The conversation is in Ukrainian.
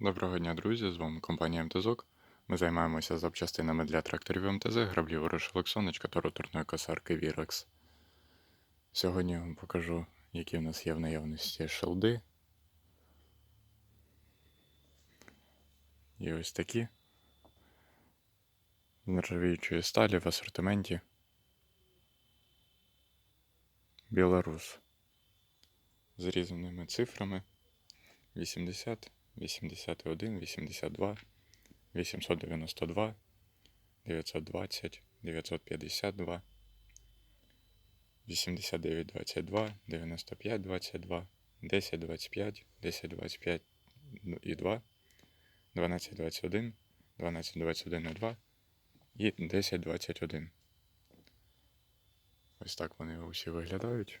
Доброго дня, друзі! З вами компанія МТЗОК. Ми займаємося запчастинами для тракторів МТЗ, граблів ворошилок сонечка та роторної косарки Virex. Сьогодні я вам покажу, які в нас є в наявності шелди. І ось такі. З нержавіючої сталі в асортименті. Білорус. З різними цифрами. 80, 81, 82, 892, 920, 952, 89, 22, 95, 22, 10, 25, 10, 25 і 2, 12, 21, 12, 21 і 2 і 10, 21. Ось так вони усі виглядають.